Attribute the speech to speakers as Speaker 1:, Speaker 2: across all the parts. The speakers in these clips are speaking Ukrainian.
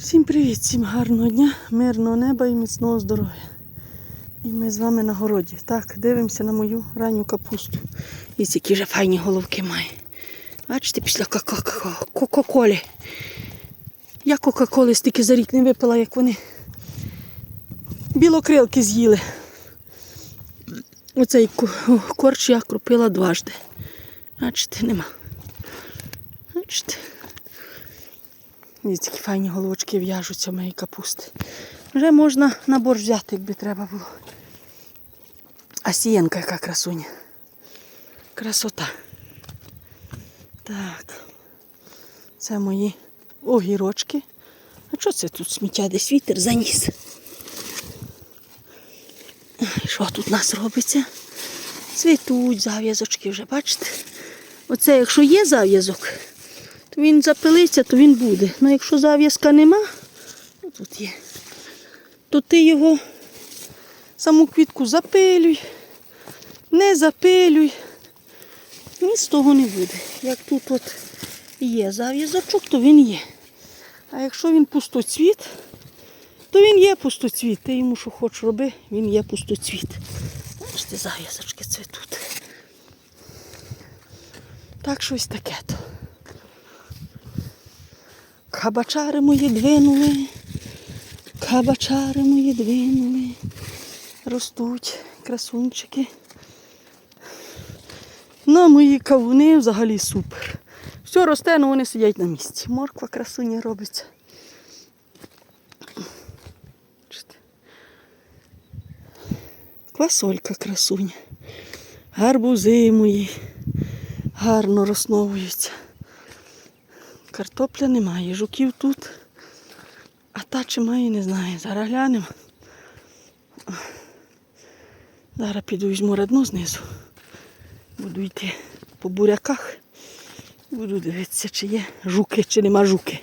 Speaker 1: Всім привіт, всім гарного дня, мирного неба і міцного здоров'я. І ми з вами на городі. Так, дивимося на мою ранню капусту. І які вже файні головки має. Бачите, після Кока-Колі. Я Кока-Коли стільки за рік не випила, як вони білокрилки з'їли. Оцей корч я кропила дважди. Бачите, нема. Бачите. Які файні головочки в'яжуться в моїй капусти. Вже можна на борщ взяти, якби треба було. А сієнка яка красуня. Красота. Так. Це мої огірочки. А що це тут сміття? Десь вітер заніс. Що тут у нас робиться? Цвітуть зав'язочки вже, бачите? Оце, якщо є зав'язок, він запилиться, то він буде. Ну якщо зав'язка нема, тут є, то ти його саму квітку запилюй, не запилюй. Ні з того не буде. Як тут от є зав'язочок, то він є. А якщо він пустоцвіт, то він є пустоцвіт. Ти йому що хочеш роби, він є пустоцвіт. Бачите, зав'язочки цвітуть. Так щось таке то. Кабачари мої двинули. Кабачари мої двинули. Ростуть красунчики. Ну, мої кавуни взагалі супер. Все росте, але вони сидять на місці. Морква красуня робиться. Квасолька красуня. Гарбузи мої гарно розновуються. Картопля немає, жуків тут. А та чи має, не знаю. Зараз глянемо. Зараз піду візьму родну знизу. Буду йти по буряках. Буду дивитися, чи є жуки, чи нема жуки.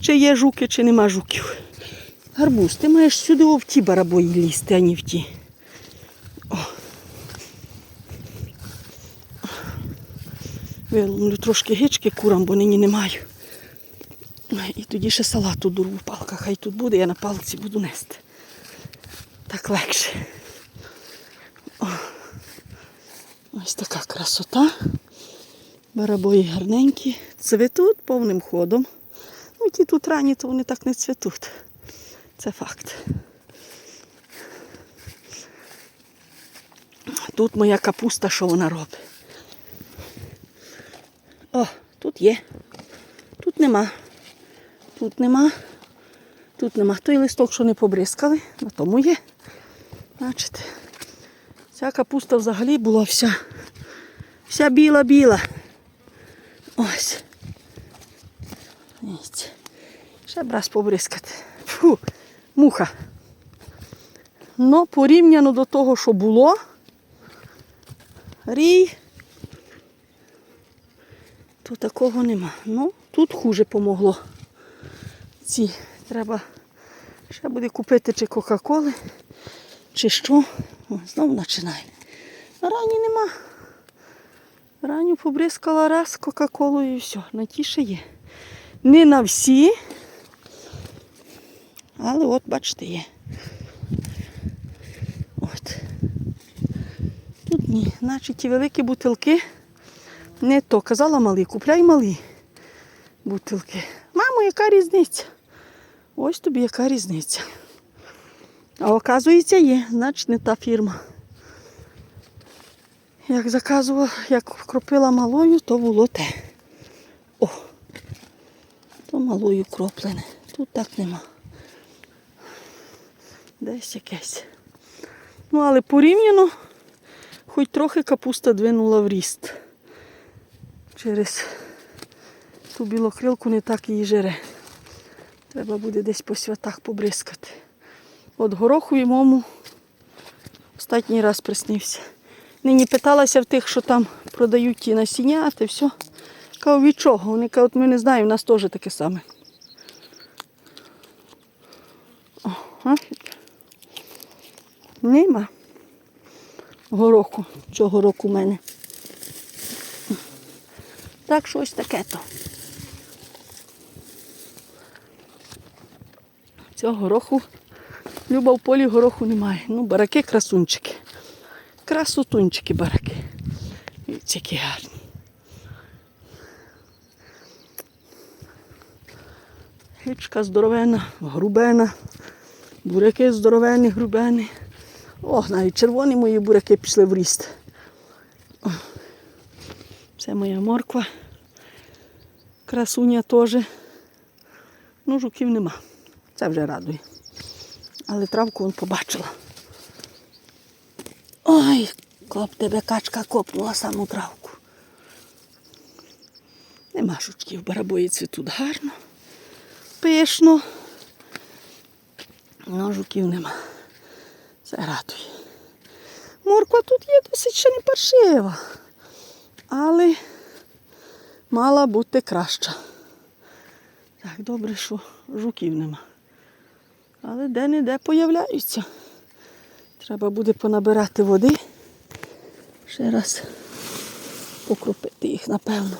Speaker 1: Чи є жуки, чи нема жуків. Гарбуз, ти маєш сюди в ті барабої лізти, а не в ті. Виломлю трошки гички курам, бо нині не маю. І тоді ще салату дуру палка. Хай тут буде, я на палці буду нести. Так легше. О. Ось така красота. Барабої гарненькі. Цвітуть повним ходом. Ну, ті тут рані, то вони так не цвітуть. Це факт. Тут моя капуста, що вона робить. О, є. Тут нема. Тут нема. Тут нема. Той листок, що не побризкали, на тому є. Бачите. Ця капуста взагалі була вся. Вся біла-біла. Ось. Ще б раз побризкати. Фу, муха. Ну, порівняно до того, що було. Рій. То такого нема. Ну, тут хуже помогло. Ці треба ще буде купити чи Кока-Коли, чи що. Знову починає. На рані нема. Ранню побризкала раз Кока-Колою і все. На ті є. Не на всі. Але от, бачите, є. От. Тут ні. Значить ті великі бутилки. Не то. Казала малі, купляй малі бутилки. Мамо, яка різниця? Ось тобі яка різниця. А оказується, є, значить не та фірма. Як заказувала, як кропила малою, то було те. О! То малою кроплене. Тут так нема. Десь якесь. Ну, але порівняно, хоч трохи капуста двинула в ріст. Через ту білокрилку не так її жере. Треба буде десь по святах побризкати. От гороху і мому останній раз приснився. Нині питалася в тих, що там продають ті насіння, та все. Кажу, від чого? Вони кажуть, ми не знаємо, у нас теж таке саме. О? Нема гороху. Цього року в мене. Так щось таке то. Цього гороху. Люба в полі гороху немає. Ну, бараки красунчики. Красотунчики бараки. Дивіться, які гарні. Гичка здоровена, грубена. Буряки здоровені, грубені. О, навіть червоні мої буряки пішли в ріст. Це моя морква. Красуня теж. Ну, жуків нема. Це вже радує. Але травку он побачила. Ой, коп тебе качка копнула саму травку. Нема жучків, барабої цвітуть гарно, пишно. Ну, жуків нема. Це радує. Морква тут є досить ще не паршива, але мала бути краща. Так, добре, що жуків нема. Але де-не-де появляються. Треба буде понабирати води. Ще раз покропити їх, напевно.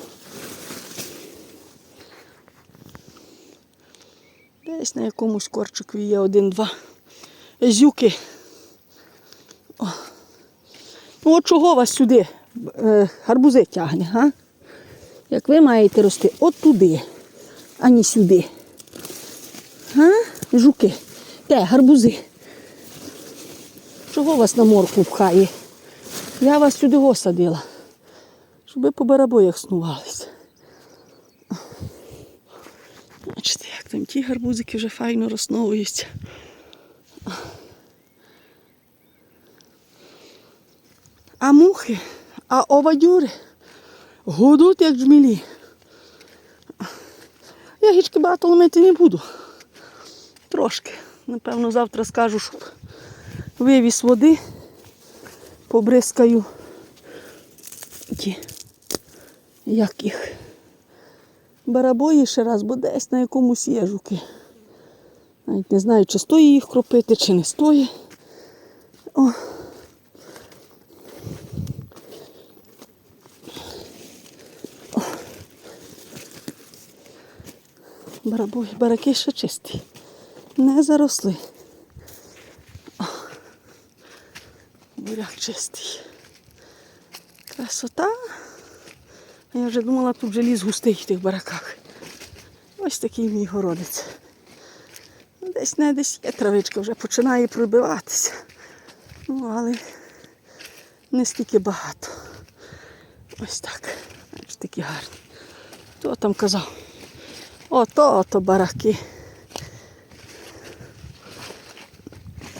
Speaker 1: Десь на якомусь корчику є один-два зюки. О. Ну от чого вас сюди гарбузи тягне, га? Як ви маєте рости от туди, а сюди. Га? Жуки. Те, гарбузи. Чого вас на морку пхає? Я вас сюди осадила, щоб ви по барабоях снувалися. Бачите, як там ті гарбузики вже файно розновуються. А мухи, а овадюри гудуть, як джмілі. Я гічки багато ломити не буду. Трошки. Напевно, завтра скажу, щоб вивіз води, побризкаю ті, як їх. Барабої ще раз, бо десь на якомусь є жуки. Навіть не знаю, чи стоїть їх кропити, чи не стоїть. Барабої, бараки ще чисті. Не заросли. Буряк чистий. Красота. А я вже думала, тут вже ліс густий в тих бараках. Ось такий мій городець. Десь не десь є травичка, вже починає пробиватися. Ну, але не стільки багато. Ось так. Ось такі гарні. Хто там казав? Ото, ото бараки.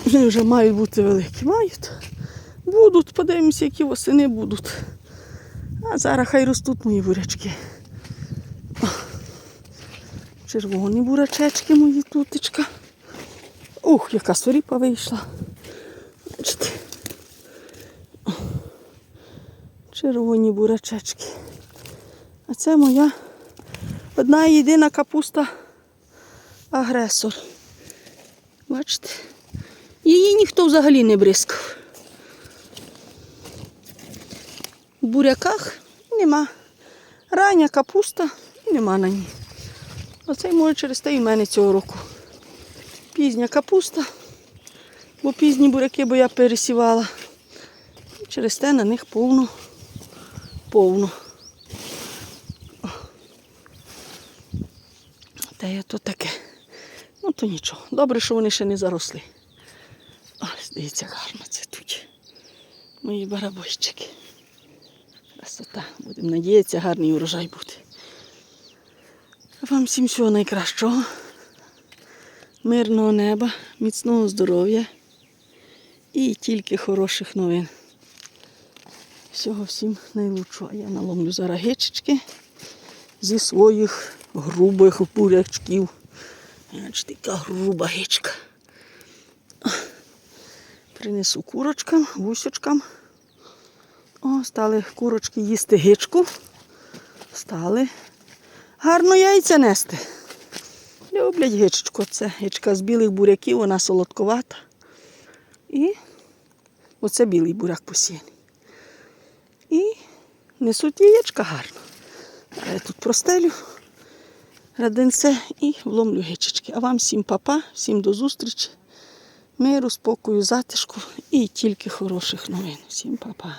Speaker 1: Вони вже мають бути великі. Мають. Будуть, подивимося, які восени будуть. А зараз хай ростуть мої бурячки. Червоні бурачечки мої тутечка. Ух, яка соріпа вийшла. Бачите. Червоні бурачечки. А це моя одна єдина капуста агресор. Бачите? Її ніхто взагалі не бризкав. В буряках нема. Рання капуста і нема на ній. Оце може через те і в мене цього року. Пізня капуста, бо пізні буряки, бо я пересівала. Через те на них повно, повно. Та то таке. Ну то нічого. Добре, що вони ще не заросли. Ось, дивіться, гарно це тут. Мої барабойчики. Красота. Будемо надіятися, гарний урожай буде. Вам всім всього найкращого. Мирного неба, міцного здоров'я і тільки хороших новин. Всього всім найлучшого. Я наломлю зараз гичечки зі своїх грубих бурячків. Бачите, яка груба гичка. Принесу курочкам, гусючкам. О, стали курочки їсти гичку. Стали гарно яйця нести. Люблять гичечку. Це гичка з білих буряків, вона солодковата. І оце білий буряк посіяний. І несуть яєчка гарно. Я тут простелю радинце і вломлю гичечки. А вам всім папа, всім до зустрічі. Миру, спокою, затишку і тільки хороших новин. Всім папа.